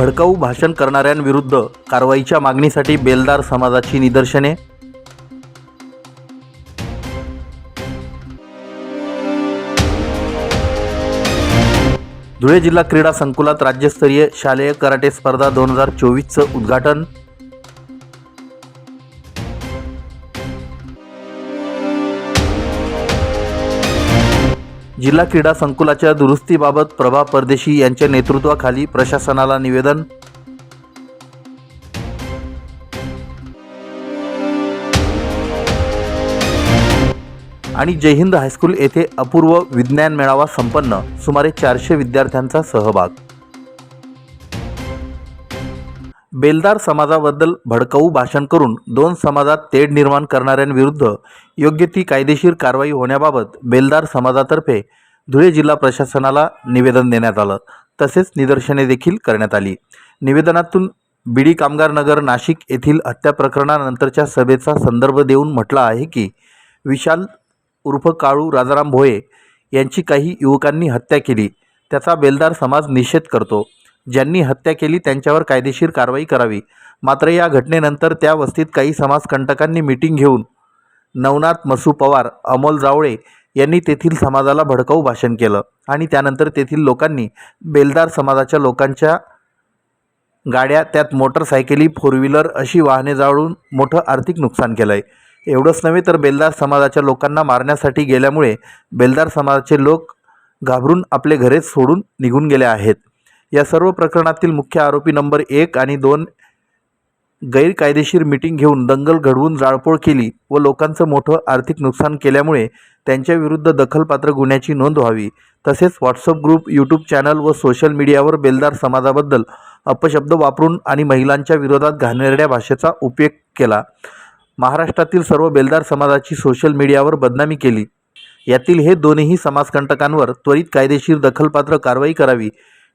भडकाऊ भाषण करणाऱ्यांविरुद्ध कारवाईच्या मागणीसाठी बेलदार समाजाची निदर्शने? धुळे जिल्हा क्रीडा संकुलात राज्यस्तरीय शालेय कराटे स्पर्धा दोन हजार चोवीसचं उद्घाटन जिल्हा क्रीडा संकुलाच्या दुरुस्तीबाबत प्रभा परदेशी यांच्या नेतृत्वाखाली प्रशासनाला निवेदन. आणि जय हिंद हायस्कूल येथे अपूर्व विज्ञान मेळावा संपन्न. सुमारे चारशे विद्यार्थ्यांचा सहभाग. बेलदार समाजाबद्दल भडकाऊ भाषण करून दोन समाजात तेढ निर्माण करणाऱ्यांविरुद्ध योग्य ती कायदेशीर कारवाई होण्याबाबत बेलदार समाजातर्फे धुळे जिल्हा प्रशासनाला निवेदन देण्यात आलं. तसेच निदर्शने देखील करण्यात आली. निवेदनातून बीडी कामगार नगर नाशिक येथील हत्या प्रकरणानंतरच्या सभेचा संदर्भ देऊन म्हटलं आहे की विशाल उर्फ काळू राजाराम भोये यांची काही युवकांनी हत्या केली. त्याचा बेलदार समाज निषेध करतो. ज्यांनी हत्या केली त्यांच्यावर कायदेशीर कारवाई करावी. मात्र या घटनेनंतर त्या वस्तीत काही समाजकंटकांनी मिटिंग घेऊन नवनाथ मसू पवार अमोल जावळे यांनी तेथील समाजाला भडकाऊ भाषण केलं आणि त्यानंतर तेथील लोकांनी बेलदार समाजाच्या लोकांच्या गाड्या त्यात मोटरसायकली फोर व्हीलर अशी वाहने जाळून मोठं आर्थिक नुकसान केलं आहे एवढंच नव्हे तर बेलदार समाजाच्या लोकांना मारण्यासाठी गेल्यामुळे बेलदार समाजाचे लोक घाबरून आपले घरेच सोडून निघून गेले आहेत. या सर्व प्रकरणातील मुख्य आरोपी नंबर एक आणि दोन गैरकायदेशीर मिटिंग घेऊन दंगल घडवून जाळपोळ केली व लोकांचं मोठं आर्थिक नुकसान केल्यामुळे त्यांच्याविरुद्ध दखलपात्र गुन्ह्याची नोंद व्हावी. तसेच व्हॉट्सअप ग्रुप यूट्यूब चॅनल व सोशल मीडियावर बेलदार समाजाबद्दल अपशब्द वापरून आणि महिलांच्या विरोधात घाणेरड्या भाषेचा उपयोग केला. महाराष्ट्रातील सर्व बेलदार समाजाची सोशल मीडियावर बदनामी केली. यातील हे दोन्ही समाजकंटकांवर त्वरित कायदेशीर दखलपात्र कारवाई करावी.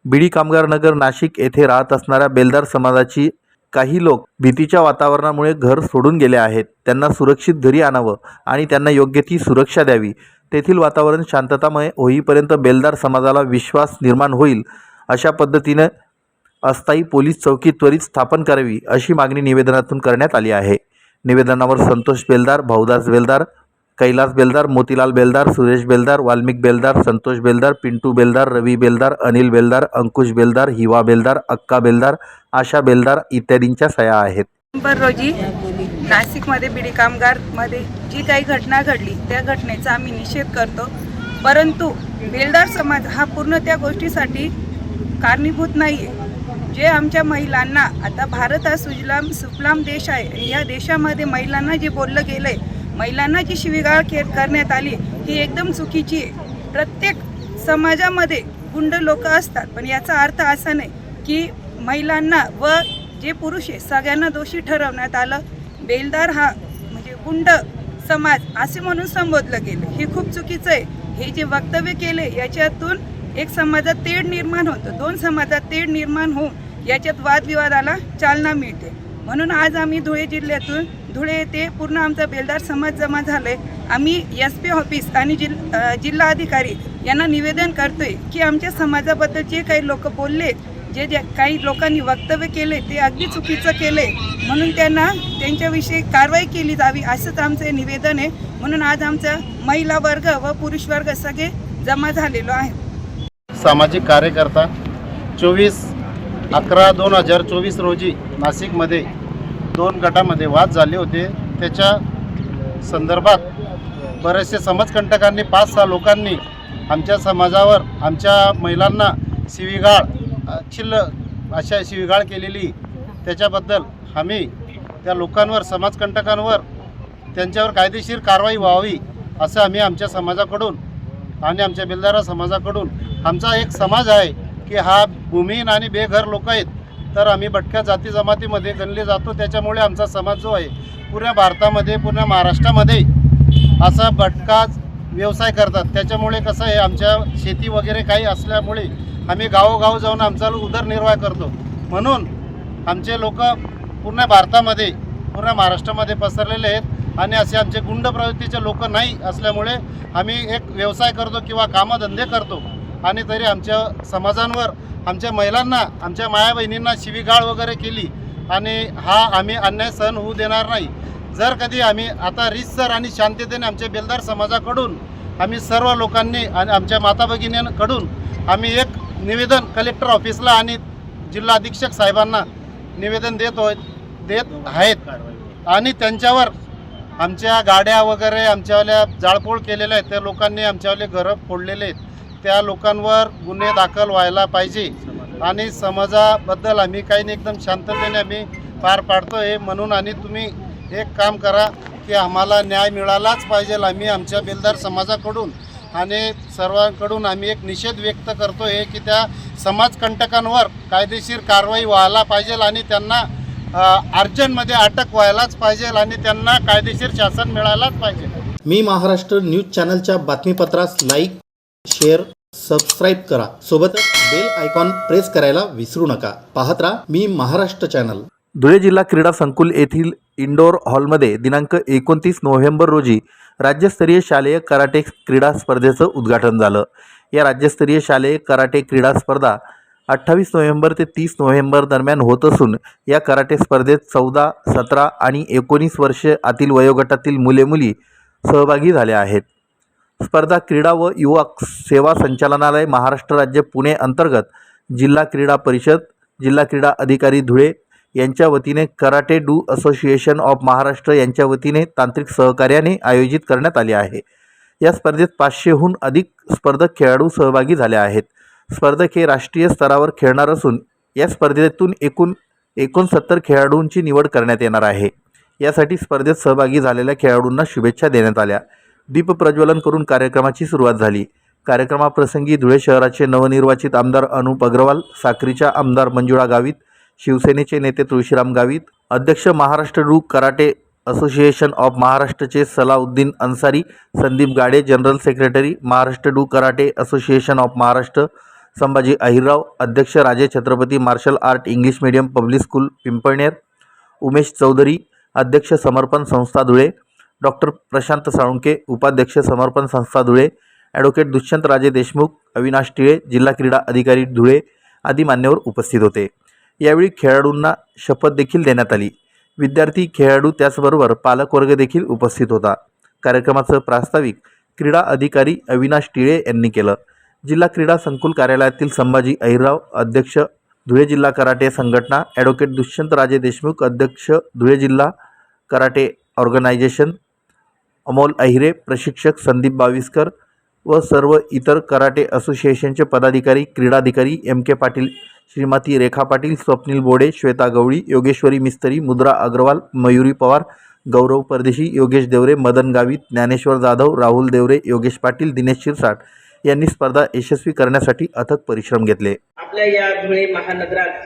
बीडी कामगार नगर नाशिक येथे राहत असणाऱ्या बेलदार समाजाची काही लोक भीतीच्या वातावरणामुळे घर सोडून गेले आहेत. त्यांना सुरक्षित घरी आणावं आणि त्यांना योग्य ती सुरक्षा द्यावी. तेथील वातावरण शांततामय होईपर्यंत बेलदार समाजाला विश्वास निर्माण होईल अशा पद्धतीनं अस्थायी पोलीस चौकी त्वरित स्थापन करावी अशी मागणी निवेदनातून करण्यात आली आहे. निवेदनावर संतोष बेलदार भाऊदास बेलदार कैलास बेलदार मोतीलाल बेलदार सुरेश बेलदार वाल्मिक बेलदार संतोष बेलदार पिंटू बेलदार रवी बेलदार अनिल बेलदार अंकुश बेलदार हिवा बेलदार अक्का बेलदार आशा बेलदार इत्यादींच्या सह्या आहेत. नोव्हेंबर रोजी नाशिकमध्ये बिडी कामगारमध्ये जी काही घटना घडली त्या घटनेचा आम्ही निषेध करतो. परंतु बेलदार समाज हा पूर्ण त्या गोष्टीसाठी कारणीभूत नाही आहे जे आमच्या महिलांना आता भारत हा सुजलाम सुफलाम देश आहे या देशामध्ये महिलांना जे बोललं गेलं आहे महिलांना जी शिवीगाळ के करण्यात आली ही एकदम चुकीची आहे. प्रत्येक समाजामध्ये गुंड लोक असतात पण याचा अर्थ असा नाही की महिलांना व जे पुरुष आहे सगळ्यांना दोषी ठरवण्यात आलं. बेलदार हा म्हणजे गुंड समाज असे म्हणून संबोधलं गेलं. हे खूप चुकीचं आहे. हे जे वक्तव्य केले याच्यातून एक समाजात तेढ निर्माण होतं. दोन समाजात तेढ निर्माण होऊन याच्यात वादविवादाला चालना मिळते. म्हणून आज आम्ही धुळे जिल्ह्यातून धुळे येथे पूर्ण आमचा बेलदार समाज जमा झालाय. आम्ही एस पी ऑफिस आणि जिल जिल्हा अधिकारी यांना निवेदन करतोय की आमच्या समाजाबद्दल जे काही लोक बोलले जे जे काही लोकांनी वक्तव्य केले ते अगदी चुकीचं केले म्हणून त्यांना त्यांच्याविषयी कारवाई केली जावी असंच आमचं निवेदन आहे. म्हणून आज आमचा महिला वर्ग व पुरुष वर्ग सगळे जमा झालेलो आहे. सामाजिक कार्यकर्ता चोवीस अकरा दोन हजार चोवीस रोजी नाशिकमध्ये दोन गटामध्ये वाद झाले होते. त्याच्या संदर्भात बरेचसे समाजकंटकांनी पाच सहा लोकांनी आमच्या समाजावर आमच्या महिलांना शिवीगाळ छिल्ल अशा शिवीगाळ केलेली. त्याच्याबद्दल आम्ही त्या लोकांवर समाजकंटकांवर त्यांच्यावर कायदेशीर कारवाई व्हावी असं आम्ही आमच्या समाजाकडून आणि आमच्या बेलदारा समाजाकडून आमचा एक समाज आहे की हा भूमिहीन आणि बेघर लोक आहेत. तर आम्ही भटक्या जाती जमातीमध्ये गणले जातो. त्याच्यामुळे आमचा समाज जो आहे पुऱ्या भारतामध्ये पूर्ण महाराष्ट्रामध्ये असा भटका व्यवसाय करतात. त्याच्यामुळे कसं आहे आमच्या शेती वगैरे काही असल्यामुळे आम्ही गावोगाव जाऊन आमचा उदरनिर्वाह करतो. म्हणून आमचे लोक पूर्ण भारतामध्ये पूर्ण महाराष्ट्रामध्ये पसरलेले आहेत आणि असे आमचे गुंड प्रवृत्तीचे लोक नाही असल्यामुळे आम्ही एक व्यवसाय करतो किंवा कामधंदे करतो. आणि तरी आमच्या समाजांवर आमच्या महिलांना आमच्या माया बहिणींना शिवीगाळ वगैरे केली आणि हा आम्ही अन्याय सहन होऊ देणार नाही. जर कधी आम्ही आता रितसर आणि शांततेने आमच्या बेलदार समाजाकडून आम्ही सर्व लोकांनी आणि आमच्या माता भगिनींकडून आम्ही एक निवेदन कलेक्टर ऑफिसला आणि जिल्हा अधीक्षक साहेबांना निवेदन देत हो देत आहेत. आणि त्यांच्यावर आमच्या गाड्या वगैरे आमच्यावाल्या जाळपोळ केलेल्या आहेत. त्या लोकांनी आमच्यावाले घरं फोडलेले आहेत. त्या लोकांवर गुन्हे दाखल व्हायला पाहिजे. आणि समाजाबद्दल आम्ही काही नाही एकदम शांततेने आम्ही पार पाडतो आहे म्हणून आणि तुम्ही एक काम करा की आम्हाला न्याय मिळालाच पाहिजे आम्ही आमच्या बेलदार समाजाकडून आणि सर्वांकडून आम्ही एक निषेध व्यक्त करतो आहे की त्या समाजकंटकांवर कायदेशीर कारवाई व्हायला पाहिजे आणि त्यांना अर्जंटमध्ये अटक व्हायलाच पाहिजे आणि त्यांना कायदेशीर शासन मिळायलाच पाहिजे. मी महाराष्ट्र न्यूज चॅनलच्या बातमीपत्रास लाईक शेअर सबस्क्राईब करा. सोबतच बेल आयकॉन प्रेस करायला विसरू नका. पाहत राहा मी महाराष्ट्र चॅनल धुळे जिल्हा क्रीडा संकुल येथील इंडोर हॉलमध्ये दिनांक एकोणतीस नोव्हेंबर रोजी राज्यस्तरीय शालेय कराटे क्रीडा स्पर्धेचं उद्घाटन झालं. या राज्यस्तरीय शालेय कराटे क्रीडा स्पर्धा अठ्ठावीस नोव्हेंबर ते तीस नोव्हेंबर दरम्यान होत असून या कराटे स्पर्धेत चौदा सतरा आणि एकोणीस वर्षे आतील वयोगटातील मुले मुली सहभागी झाल्या आहेत. स्पर्धा क्रीडा व युवा सेवा संचालनालय महाराष्ट्र राज्य पुणे अंतर्गत जिल्हा क्रीडा परिषद जिल्हा क्रीडा अधिकारी धुळे यांच्या वतीने karate do association of Maharashtra यांच्या वतीने तांत्रिक सहकार्याने आयोजित करण्यात आले आहे. या स्पर्धेत पाचशेहून अधिक स्पर्धक खेळाडू सहभागी झाले आहेत. स्पर्धक हे राष्ट्रीय स्तरावर खेळणार असून या स्पर्धेतून एकूण एकोणसत्तर खेळाडूंची निवड करण्यात येणार आहे. यासाठी स्पर्धेत सहभागी झालेल्या खेळाडूंना शुभेच्छा देण्यात आल्या. दीप प्रज्वलन करून कार्यक्रमाची सुरुवात झाली. कार्यक्रमाप्रसंगी धुळे शहराचे नवनिर्वाचित आमदार अनुप अग्रवाल साक्रीच्या आमदार मंजुळा गावित शिवसेनेचे नेते तुळशीराम गावित अध्यक्ष Maharashtra do karate association of महाराष्ट्रचे Salauddin Ansari Sandeep Gade general secretary Maharashtra do karate association of Maharashtra Sambhaji Ahirrao अध्यक्ष Raje Chhatrapati martial art English medium public school Pimpalner Umesh Chaudhari अध्यक्ष समर्पण संस्था धुळे डॉक्टर प्रशांत साळुंके उपाध्यक्ष समर्पण संस्था Dhule advocate Dushyant राजे देशमुख अविनाश टिळे जिल्हा क्रीडा अधिकारी धुळे आदी मान्यवर उपस्थित होते. यावेळी खेळाडूंना शपथ देखील देण्यात आली. विद्यार्थी खेळाडू त्याचबरोबर पालकवर्ग देखील उपस्थित होता. कार्यक्रमाचं प्रास्ताविक क्रीडा अधिकारी अविनाश टिळे यांनी केलं. जिल्हा क्रीडा संकुल कार्यालयातील संभाजी अहिरराव अध्यक्ष धुळे जिल्हा कराटे संघटना ॲडव्होकेट दुष्यंत राजे देशमुख अध्यक्ष धुळे जिल्हा कराटे ऑर्गनायझेशन अमोल अहिरे प्रशिक्षक संदीप बाविस्कर व सर्व इतर कराटे असोसिएशनचे पदाधिकारी क्रीडाधिकारी एम के पाटील श्रीमती रेखा पाटील स्वप्नील बोडे श्वेता गवळी योगेश्वरी मिस्त्री मुद्रा अग्रवाल मयुरी पवार गौरव परदेशी योगेश देवरे मदन गावित ज्ञानेश्वर जाधव राहुल देवरे योगेश पाटील दिनेश शिरसाट यांनी स्पर्धा यशस्वी करण्यासाठी अथक परिश्रम घेतले. आपल्या या धुळे महानगरात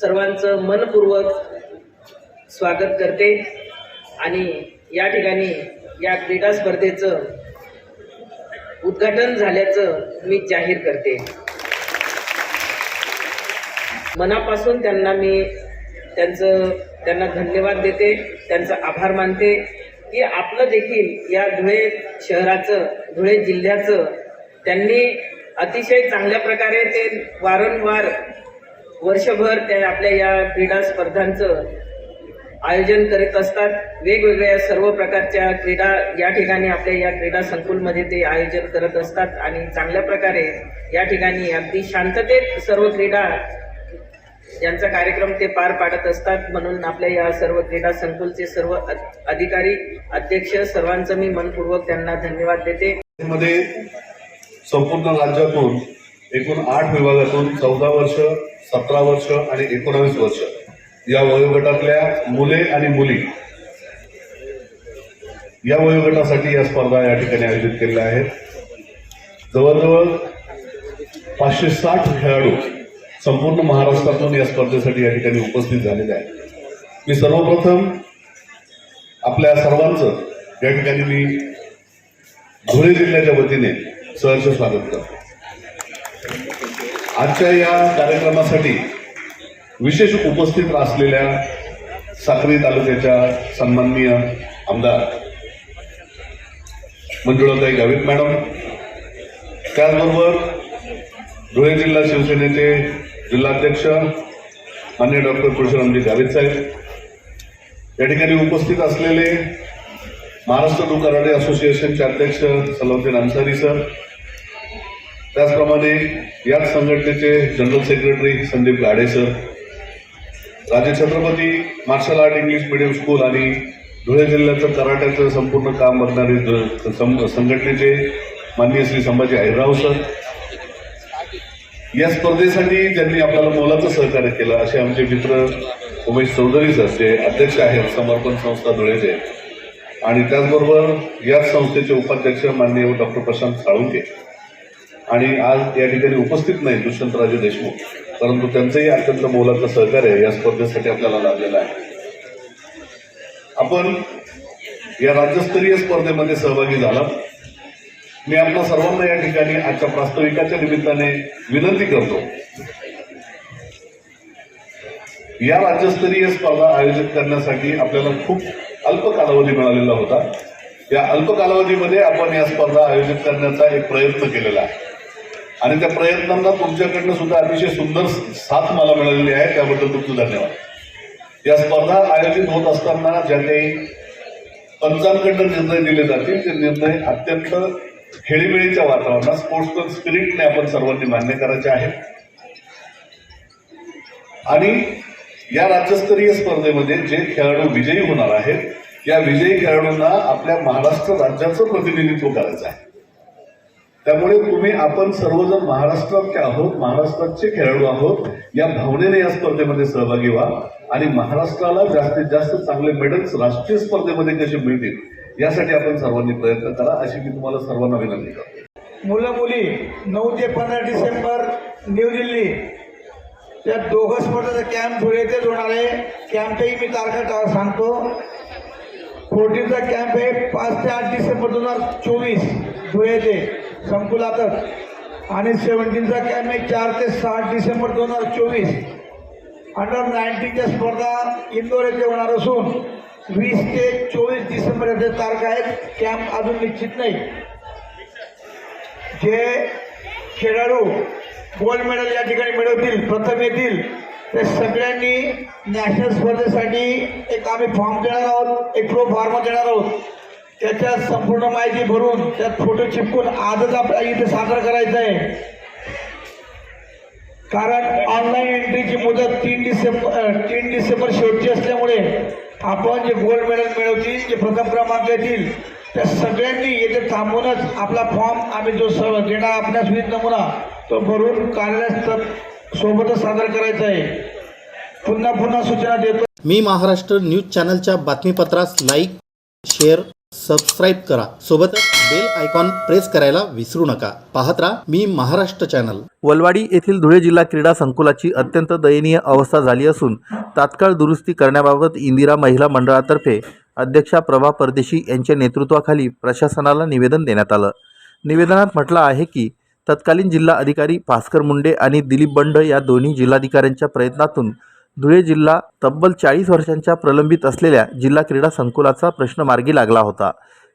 सर्वांचं मनपूर्वक स्वागत करते आणि या ठिकाणी या क्रीडा स्पर्धेचं उद्घाटन झाल्याचं मी जाहीर करते. मनापासून त्यांना मी त्यांचं त्यांना धन्यवाद देते त्यांचा आभार मानते की आपलं देखील या धुळे शहराचं धुळे जिल्ह्याचं त्यांनी अतिशय चांगल्या प्रकारे ते वारंवार वर्षभर ते आपल्या या क्रीडा स्पर्धांचं आयोजन करीत असतात. वेगवेगळ्या सर्व प्रकारच्या क्रीडा या ठिकाणी आपल्या या क्रीडा संकुलमध्ये ते आयोजन करत असतात आणि चांगल्या प्रकारे या ठिकाणी अगदी शांततेत सर्व क्रीडा यांचा कार्यक्रम ते पार पाडत असतात. म्हणून आपल्या या सर्व क्रीडा संकुलचे सर्व अधिकारी अध्यक्ष सर्वांचं मी मनपूर्वक त्यांना धन्यवाद देते. मध्ये संपूर्ण राज्यातून एकूण आठ विभागातून चौदा वर्ष सतरा वर्ष आणि एकोणावीस वर्ष या वयोगटातल्या मुले आणि मुली या वयोगटासाठी या स्पर्धा या ठिकाणी आयोजित केलेल्या आहेत. जवळजवळ पाचशे साठ खेळाडू संपूर्ण महाराष्ट्रातून या स्पर्धेसाठी या ठिकाणी उपस्थित झालेले आहेत. मी सर्वप्रथम आपल्या सर्वांचं या ठिकाणी मी धुळे जिल्ह्याच्या वतीने सहर्ष स्वागत करतो. आजच्या या कार्यक्रमासाठी विशेष उपस्थित असलेल्या साक्री तालुक्याच्या सन्माननीय आमदार मंजुळाताई गावित मॅडम त्याचबरोबर धुळे जिल्हा शिवसेनेचे जिल्हाध्यक्ष मान्य डॉक्टर परशुरामजी गावित साहेब या ठिकाणी उपस्थित असलेले महाराष्ट्र डू असोसिएशनचे अध्यक्ष सलाउद्दीन अन्सारी सर त्याचप्रमाणे याच संघटनेचे general secretary Sandeep Gade sir Raje Chhatrapati martial art English medium school आणि धुळे जिल्ह्याचं कराट्याचं संपूर्ण काम बघणारे संघटनेचे माननीय श्री संभाजी अहिरराव सर. या स्पर्धेसाठी ज्यांनी आपल्याला मोलाचं सहकार्य केलं असे आमचे मित्र उमेश चौधरी सर जे अध्यक्ष आहेत समर्पण संस्था धुळेचे. आणि त्याचबरोबर याच संस्थेचे उपाध्यक्ष माननीय डॉक्टर प्रशांत साळुंके आणि आज या ठिकाणी उपस्थित नाही दुष्यंतराजे देशमुख. परंतु त्यांचंही अत्यंत मोलाचं सहकार्य या स्पर्धेसाठी आपल्याला लाभलेलं आहे. आपण या राज्यस्तरीय स्पर्धेमध्ये सहभागी झाला. मी आपल्या सर्वांना या ठिकाणी आजच्या प्रास्ताविकाच्या निमित्ताने विनंती करतो. या राज्यस्तरीय स्पर्धा आयोजित करण्यासाठी आपल्याला खूप अल्प कालावधी मिळालेला होता. या अल्प कालावधीमध्ये आपण या स्पर्धा आयोजित करण्याचा एक प्रयत्न केलेला आहे. आणि त्या प्रयत्नांना तुमच्याकडनं सुद्धा अतिशय सुंदर साथ मला मिळालेली आहे. त्याबद्दल तुमचं धन्यवाद. या स्पर्धा आयोजित होत असताना ज्या काही पंचांकडनं निर्णय दिले जातील ते निर्णय अत्यंत खेळीमेळीच्या वातावरणात स्पोर्ट्स स्पिरिटने आपण सर्वांनी मान्य करायचे आहे आणि या राज्यस्तरीय स्पर्धेमध्ये जे खेळाडू विजयी होणार आहेत या विजयी खेळाडूंना आपल्या महाराष्ट्र राज्याचं प्रतिनिधित्व करायचं आहे. त्यामुळे तुम्ही आपण सर्वजण महाराष्ट्रातले आहोत महाराष्ट्राचे खेळाडू आहोत या भावनेने या स्पर्धेमध्ये सहभागी व्हा. आणि महाराष्ट्राला जास्तीत जास्त चांगले मेडल्स राष्ट्रीय स्पर्धेमध्ये कसे मिळतील यासाठी आपण सर्वांनी प्रयत्न करा. अशी मी तुम्हाला सर्वांना विनंती करतो. मुलं मुली नऊ ते पंधरा डिसेंबर न्यू दिल्ली. त्या दोघं स्पर्धेचा कॅम्प धुळे येथेच होणार आहे. कॅम्पही मी तारखा सांगतो. फोर्टीनचा कॅम्प आहे पाच ते आठ डिसेंबर दोन हजार चोवीस. धुळे ते संकुलातच. आणि सेवन्टीनचा कॅम्प आहे चार ते सात डिसेंबर दोन हजार चोवीस. अंडर नाईन्टीनच्या स्पर्धा इंदोर येथे होणार असून वीस ते चोवीस डिसेंबर येथे तारखा आहेत. कॅम्प अजून निश्चित नाही. जे खेळाडू गोल्ड मेडल या ठिकाणी मिळवतील प्रथम येतील ते सगळ्यांनी नॅशनल स्पर्धेसाठी एक आम्ही फॉर्म देणार आहोत एक प्रो फॉर्म देणार आहोत. त्याच्या संपूर्ण माहिती भरून त्यात फोटो चिपकून आजच आपल्याला इथे सादर करायचं आहे. कारण ऑनलाईन एंट्रीची मुदत तीन डिसेंबर तीन डिसेंबर शेवटची असल्यामुळे आपण जे गोल्ड मेडल मिळवतील जे प्रथम क्रमांक येतील त्या सगळ्यांनी येथे थांबूनच आपला फॉर्म आम्ही जो स देणार आपल्यास विविध नमुना तो भरून कार्यालयात सोबतच सादर करायचा आहे. पुन्हा पुन्हा सूचना देतो. मी महाराष्ट्र न्यूज चॅनलच्या बातमीपत्रास लाईक शेअर सबस्क्राईब करा. सोबतच बेल आयकॉन प्रेस करायला विसरू नका. पाहत राहा मी महाराष्ट्र चॅनल वलवाडी येथील धुळे जिल्हा क्रीडा संकुलाची अत्यंत दयनीय अवस्था झाली असून तात्काळ दुरुस्ती करण्याबाबत इंदिरा महिला मंडळातर्फे अध्यक्षा प्रभा परदेशी यांच्या नेतृत्वाखाली प्रशासनाला निवेदन देण्यात आलं. निवेदनात म्हटलं आहे की तत्कालीन जिल्हा अधिकारी भास्कर मुंडे आणि दिलीप बंड या दोन्ही जिल्हाधिकाऱ्यांच्या प्रयत्नातून धुळे जिल्हा तब्बल चाळीस वर्षांच्या प्रलंबित असलेल्या जिल्हा क्रीडा संकुलाचा प्रश्न मार्गी लागला होता.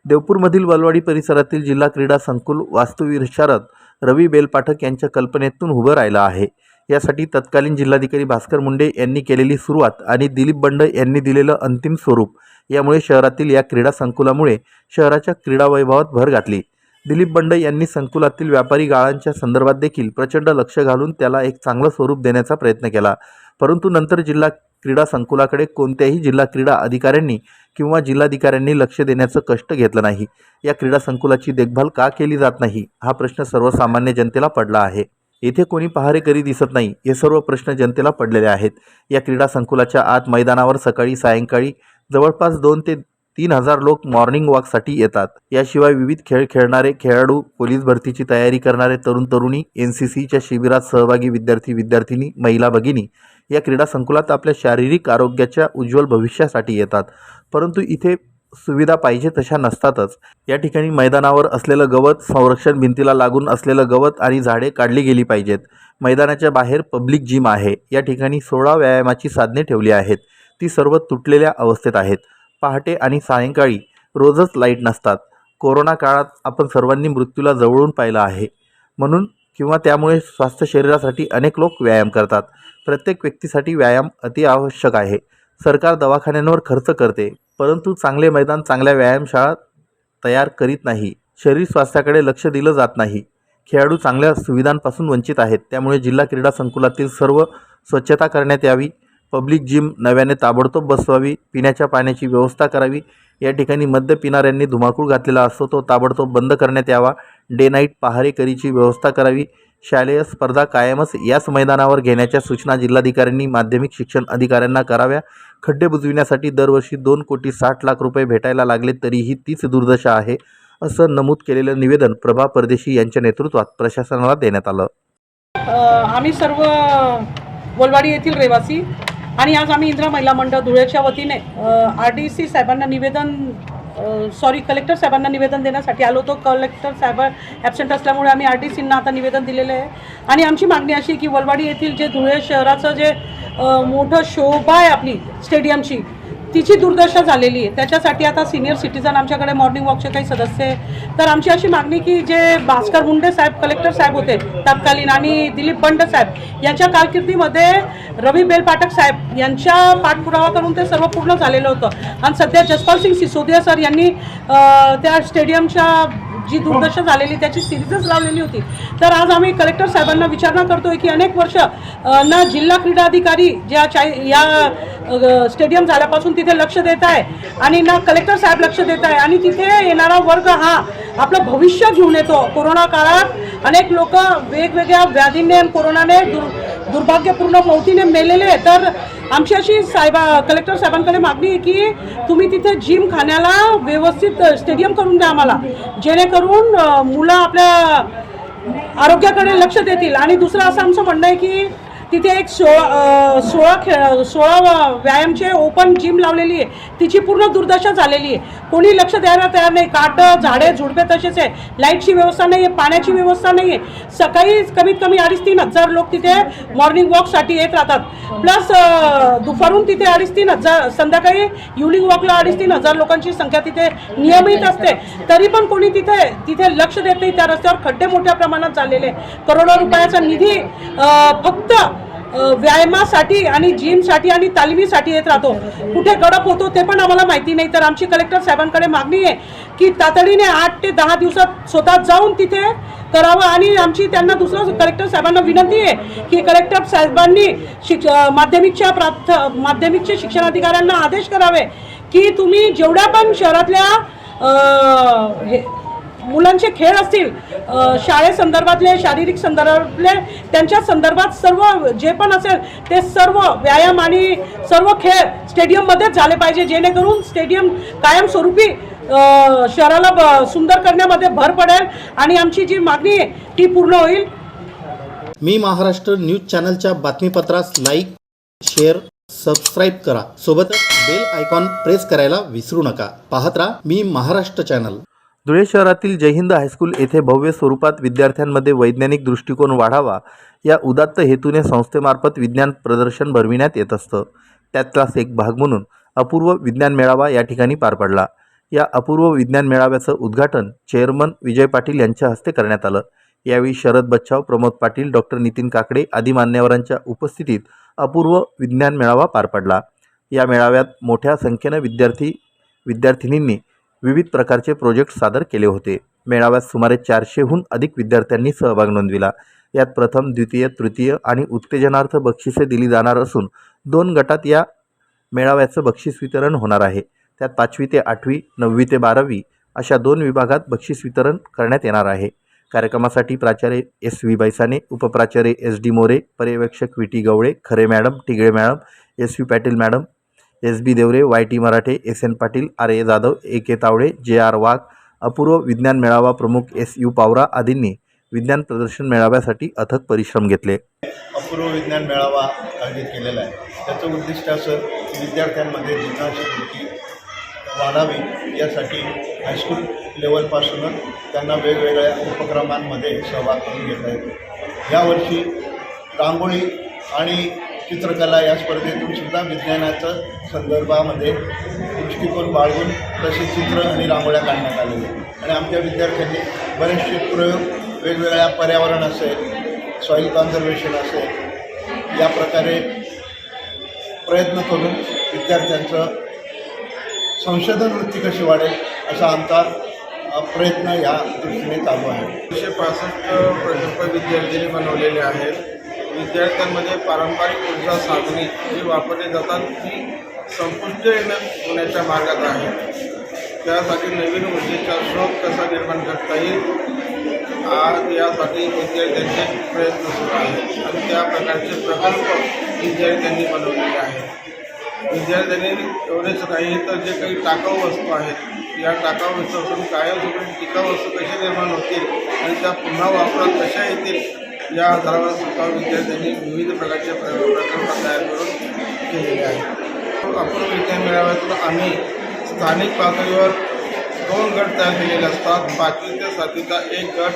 देवपूरमधील वलवाडी परिसरातील जिल्हा क्रीडा संकुल वास्तुविशारद रवी बेलपाठक यांच्या कल्पनेतून उभं राहिलं आहे. यासाठी तत्कालीन जिल्हाधिकारी भास्कर मुंडे यांनी केलेली सुरुवात आणि दिलीप बंड यांनी दिलेलं अंतिम स्वरूप यामुळे शहरातील या क्रीडा संकुलामुळे शहराच्या क्रीडा वैभवात भर घातली. दिलीप बंड यांनी संकुलातील व्यापारी गाळांच्या संदर्भात देखील प्रचंड लक्ष घालून त्याला एक चांगलं स्वरूप देण्याचा प्रयत्न केला. परंतु नंतर जिल्हा क्रीडा संकुलाकडे कोणत्याही जिल्हा क्रीडा अधिकाऱ्यांनी किंवा जिल्हाधिकाऱ्यांनी लक्ष देण्याचं कष्ट घेतलं नाही. या क्रीडा संकुलाची देखभाल का केली जात नाही? हा प्रश्न सर्वसामान्य जनतेला पडला आहे. येथे कोणी पहारेकरी दिसत नाही हे सर्व प्रश्न जनतेला पडलेले आहेत. या क्रीडा संकुलाच्या आत मैदानावर सकाळी सायंकाळी जवळपास दोन ते तीन हजार लोक मॉर्निंग वॉकसाठी येतात. याशिवाय विविध खेळ खेळणारे खेळाडू पोलीस भरतीची तयारी करणारे तरुण तरुणी एन सी सीच्या शिबिरात सहभागी विद्यार्थी विद्यार्थिनी महिला भगिनी या क्रीडा संकुलात आपल्या शारीरिक आरोग्याच्या उज्ज्वल भविष्यासाठी येतात. परंतु इथे सुविधा पाहिजे तशा नसतातच. या ठिकाणी मैदानावर असलेलं गवत संरक्षण भिंतीला लागून असलेलं गवत आणि झाडे काढली गेली पाहिजेत. मैदानाच्या बाहेर पब्लिक जिम आहे. या ठिकाणी सोळा व्यायामाची साधने ठेवली आहेत. ती सर्व तुटलेल्या अवस्थेत आहेत. पहाटे आणि सायंकाळी रोजच लाइट नसतात. कोरोना काळात आपण सर्वांनी मृत्यूला जवळून पाहिलं आहे. म्हणून किंवा त्यामुळे स्वास्थ्य शरीरासाठी अनेक लोक व्यायाम करतात. प्रत्येक व्यक्तीसाठी व्यायाम अति आवश्यक आहे. सरकार दवाखान्यांवर खर्च करते परंतु चांगले मैदान चांगल्या व्यायामशाळा तयार करीत नाही. शरीर स्वास्थ्याकडे लक्ष दिलं जात नाही. खेळाडू चांगल्या सुविधांपासून वंचित आहेत. त्यामुळे जिल्हा क्रीडा संकुलातील सर्व स्वच्छता करण्यात यावी. पब्लिक जिम नव्याने ताबडतोब बसवावी पिण्याच्या पाण्याची व्यवस्था करावी. या ठिकाणी मद्य पिणाऱ्यांनी धुमाकूळ घातलेला असतो तो ताबडतोब बंद करण्यात यावा. डे नाईट पहारेकरीची व्यवस्था करावी. शालेय स्पर्धा कायमच याच मैदानावर घेण्याच्या सूचना जिल्हाधिकाऱ्यांनी माध्यमिक शिक्षण अधिकाऱ्यांना कराव्या. खड्डे बुजविण्यासाठी दरवर्षी दोन कोटी साठ लाख रुपये भेटायला लागले तरीही तीच दुर्दशा आहे असं नमूद केलेलं निवेदन प्रभा परदेशी यांच्या नेतृत्वात प्रशासनाला देण्यात आलं. आम्ही सर्व गोलवाडी येथील रहिवासी आणि आज आम्ही इंदिरा महिला मंडळ धुळ्याच्या वतीने आर डी सी साहेबांना निवेदन सॉरी कलेक्टर साहेबांना निवेदन देण्यासाठी आलो होतो. कलेक्टर साहेब ॲबसेंट असल्यामुळे आम्ही आर डी सींना आता निवेदन दिलेलं आहे. आणि आमची मागणी अशी की वलवाडी येथील जे धुळे शहराचं जे मोठं शोभा आहे आपली स्टेडियमची तिची दुर्दशा झालेली आहे. त्याच्यासाठी आता सिनियर सिटीजन आमच्याकडे मॉर्निंग वॉकचे काही सदस्य आहे तर आमची अशी मागणी की जे भास्कर मुंडे साहेब कलेक्टर साहेब होते तत्कालीन आणि दिलीप बंड साहेब यांच्या कारकिर्दीमध्ये रवी बेलपाठक साहेब यांच्या पाठपुरावा करून ते सर्व पूर्ण झालेलं होतं. आणि सध्या जसपाल सिंग सिसोदिया सर यांनी त्या स्टेडियमच्या जी दुर्दशा झालेली त्याची सिरीजच लावलेली होती. तर आज आम्ही कलेक्टर साहेबांना विचारणा करतोय की अनेक वर्ष ना जिल्हा क्रीडा अधिकारी ज्या चाय या स्टेडियम झाल्यापासून तिथे लक्ष देत आहे आणि ना कलेक्टर साहेब लक्ष देत आहे. आणि तिथे येणारा वर्ग हा आपलं भविष्य घेऊन येतो. कोरोना काळात अनेक लोक वेगवेगळ्या व्याधीने आणि कोरोनाने दुर् दुर्भाग्यपूर्ण मौतीने मेलेले तर आमची अशी साहेबा कलेक्टर साहेबांकडे मागणी आहे की तुम्ही तिथे जिम खाण्याला व्यवस्थित स्टेडियम करून द्या आम्हाला. जेणेकरून मुलं आपल्या आरोग्याकडे लक्ष देतील. आणि दुसरं असं आमचं म्हणणं आहे की तिथे एक सोळा सोळा खेळ सोळा व्यायामचे ओपन जिम लावलेली आहे. तिची पूर्ण दुर्दशा झालेली आहे. कोणी लक्ष द्यायला तयार नाही. काटं झाडे झुडपे तसेच आहे. लाईटची व्यवस्था नाही आहे पाण्याची व्यवस्था नाही आहे सकाळी कमीत कमी अडीच तीन हजार लोक तिथे मॉर्निंग वॉकसाठी येत राहतात. प्लस दुपारून तिथे अडीच तीन हजार संध्याकाळी इव्हनिंग वॉकला अडीच तीन हजार लोकांची संख्या तिथे नियमित असते. तरी पण कोणी तिथे तिथे लक्ष देत नाही. त्या रस्त्यावर खड्डे मोठ्या प्रमाणात झालेले आहे. करोडो रुपयाचा निधी फक्त व्यायामासाठी आणि जिमसाठी आणि तालमीसाठी येत राहतो. कुठे गडप होतो ते पण आम्हाला माहिती नाही. तर आमची कलेक्टर साहेबांकडे मागणी आहे की तातडीने आठ ते दहा दिवसात स्वतः जाऊन तिथे करावं आणि आमची त्यांना दुसरं कलेक्टर साहेबांना विनंती आहे की कलेक्टर साहेबांनी शिक्ष माध्यमिकच्या प्राथ माध्यमिकच्या शिक्षणाधिकाऱ्यांना आदेश करावे की तुम्ही जेवढ्या पण शहरातल्या हे मुलांचे खेळ असतील शाळेसंदर्भातले शारीरिक संदर्भातले त्यांच्या संदर्भात सर्व जे पण असेल ते सर्व व्यायाम आणि सर्व खेळ स्टेडियममध्येच झाले पाहिजे जेणेकरून स्टेडियम कायमस्वरूपी शहराला ब- सुंदर करण्यामध्ये भर पडेल आणि आमची जी मागणी आहे ती पूर्ण होईल. मी महाराष्ट्र न्यूज चॅनलच्या बातमीपत्रास लाईक शेअर सबस्क्राईब करा. सोबतच बेल आयकॉन प्रेस करायला विसरू नका. पाहत राहा मी महाराष्ट्र चॅनल. धुळे शहरातील जय हिंद हायस्कूल येथे भव्य स्वरूपात विद्यार्थ्यांमध्ये वैज्ञानिक दृष्टिकोन वाढावा या उदात्त हेतूने संस्थेमार्फत विज्ञान प्रदर्शन भरविण्यात येत असतं. त्यातलाच एक भाग म्हणून अपूर्व विज्ञान मेळावा या ठिकाणी पार पडला. या अपूर्व विज्ञान मेळाव्याचं उद्घाटन चेअरमन विजय पाटील यांच्या हस्ते करण्यात आलं. यावेळी शरद बच्चाव प्रमोद पाटील डॉक्टर नितीन काकडे आदी मान्यवरांच्या उपस्थितीत अपूर्व विज्ञान मेळावा पार पडला. या मेळाव्यात मोठ्या संख्येनं विद्यार्थी विद्यार्थिनींनी विविध प्रकारचे प्रोजेक्ट सादर केले होते. मेळाव्यात सुमारे चारशेहून अधिक विद्यार्थ्यांनी सहभाग नोंदविला. यात प्रथम द्वितीय तृतीय आणि उत्तेजनार्थ बक्षिसे दिली जाणार असून दोन गटात या मेळाव्याचं बक्षीस वितरण होणार आहे. त्यात पाचवी ते आठवी नववी ते बारावी अशा दोन विभागात बक्षीस वितरण करण्यात येणार आहे. कार्यक्रमासाठी प्राचार्य एस व्ही बैसाने उपप्राचार्य एस डी मोरे पर्यवेक्षक V T Gawale Khare madam Tigale madam S V Patil madam S B Deore Y T Marathe S N Patil R A Jadhav A K Tawade J R Wagh अपूर्व विज्ञान मेळावा प्रमुख S U Pawara आदींनी विज्ञान प्रदर्शन मेळाव्यासाठी अथक परिश्रम घेतले. अपूर्व विज्ञान मेळावा आयोजित केलेला आहे. त्याचं उद्दिष्ट असं की विद्यार्थ्यांमध्ये जीवनाची वृत्ती वाढावी यासाठी हायस्कूल लेवलपासूनच त्यांना वेगवेगळ्या उपक्रमांमध्ये सहभाग करून घेता येतो. यावर्षी रांगोळी आणि चित्रकला या स्पर्धेतून सुद्धा विज्ञानाचं संदर्भामध्ये दृष्टिकोन बाळगून तसे चित्र आणि रांगोळ्या काढण्यात आलेले आणि आमच्या विद्यार्थ्यांनी बरेचसे प्रयोग वेगवेगळ्या पर्यावरण असेल सॉईल कॉन्झर्वेशन असेल या प्रकारे प्रयत्न करून विद्यार्थ्यांचं संशोधन वृत्ती कशी वाढेल असा आमचा प्रयत्न या दृष्टीने चालू आहे. एकशे पासष्ट प्रकल्प विद्यार्थ्यांनी बनवलेले आहेत. विद्यार्थ्यांमध्ये पारंपरिक ऊर्जा साधने जी वापरली जातात ती संपुष्ट होण्याच्या मार्गात आहे. त्यासाठी नवीन ऊर्जेचा स्रोत कसा निर्माण करता येईल? आज यासाठी विद्यार्थ्यांचे प्रयत्न सुरू आहेत आणि त्या प्रकारचे प्रकल्प विद्यार्थ्यांनी बनवलेले आहेत. विद्यार्थ्यांनी एवढेच नाही तर जे काही टाकाऊ वस्तू आहेत या टाकाऊ वस्तूपासून कायमस्वरूपी टिकाऊ वस्तू कशा निर्माण होतील आणि त्या पुन्हा वापरात कशा येतील या आधारावर सुद्धा विद्यार्थ्यांनी विविध प्रकारचे प्र- प्रकल्प तयार करून केलेले आहेत. आपण विद्या मेळाव्यातून आम्ही स्थानिक पातळीवर दोन गट तयार केलेले असतात. पाचवी ते सातवीचा एक गट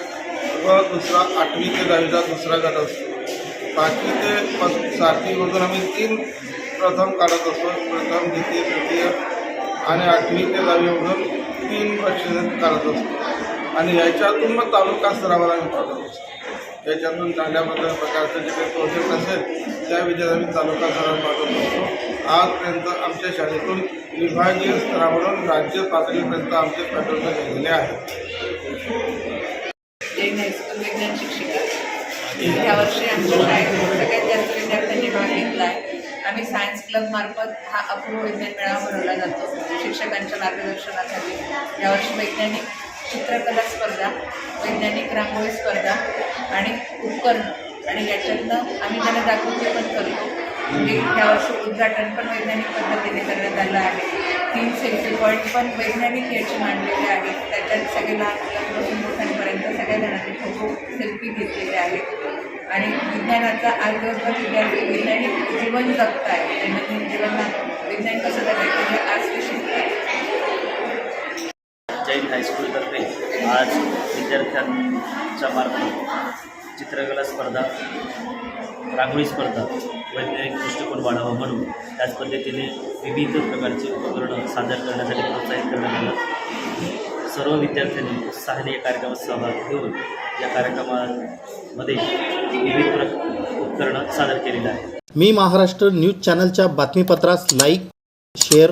व दुसरा आठवी ते दहावीचा दुसरा गट असतो. पाचवी ते प- सातवीमधून आम्ही तीन प्रथम काढत असतो. प्रथम द्वितीय तृतीय आणि आठवी ते दहावीमधून तीन बक्षिसं काढत असतो. आणि याच्यातून मग तालुका स्तरावर आम्ही पाठवत असतो. त्याच्यातून चांगल्या प्रकार प्रकारचं जे काही प्रोजेक्ट असेल त्या विद्यार्थी आम्ही तालुका स्तरावर पाठवत असतो आजपर्यंत आमच्या शाळेतून विभागीय स्तरावरून राज्य पातळीपर्यंत आमचे प्रकल्प गेलेले आहेत विज्ञान शिक्षिका. यावर्षी आमच्या शाळेत सगळ्यात जास्त विद्यार्थ्यांनी भाग घेतला आहे आम्ही सायन्स क्लबमार्फत हा अपूर्व विज्ञान मेळावा भरवला जातो. शिक्षकांच्या मार्गदर्शनासाठी यावर्षी वैज्ञानिक चित्रकला स्पर्धा वैज्ञानिक रांगोळी स्पर्धा आणि उपकरण. आणि याच्यातनं आम्ही त्यांना दाखवते पण करतो. म्हणजे वर्षी उद्घाटन पण वैज्ञानिक पद्धतीने करण्यात आलं आहे. तीन सेल्फी पॉईंट पण वैज्ञानिक याचे मांडलेले आहेत. त्याच्यात सगळे लहान मुलांपासून मोठ्यांपर्यंत सगळ्या जणांनी फोटो सेल्फी घेतलेले आहेत. आणि विज्ञानाचा आज दिवसभर विद्यार्थी वैज्ञानिक जीवन जगत आहे दैनंदिन जीवनात विज्ञान कसं जगायचं आज ते साईन हायस्कूलतर्फे आज विद्यार्थ्यांच्या मार्फत चित्रकला स्पर्धा रांगोळी स्पर्धा वैज्ञानिक दृष्टिकोन वाढावा म्हणून त्याच पद्धतीने विविध प्रकारची उपकरणं सादर करण्यासाठी प्रोत्साहित करण्यात आलं. सर्व विद्यार्थ्यांनी उत्साहाने या कार्यक्रमात सहभाग घेऊन या कार्यक्रमामध्ये विविध प्र उपकरणं सादर केलेली आहेत. मी महाराष्ट्र न्यूज चॅनलच्या बातमीपत्रास लाईक शेअर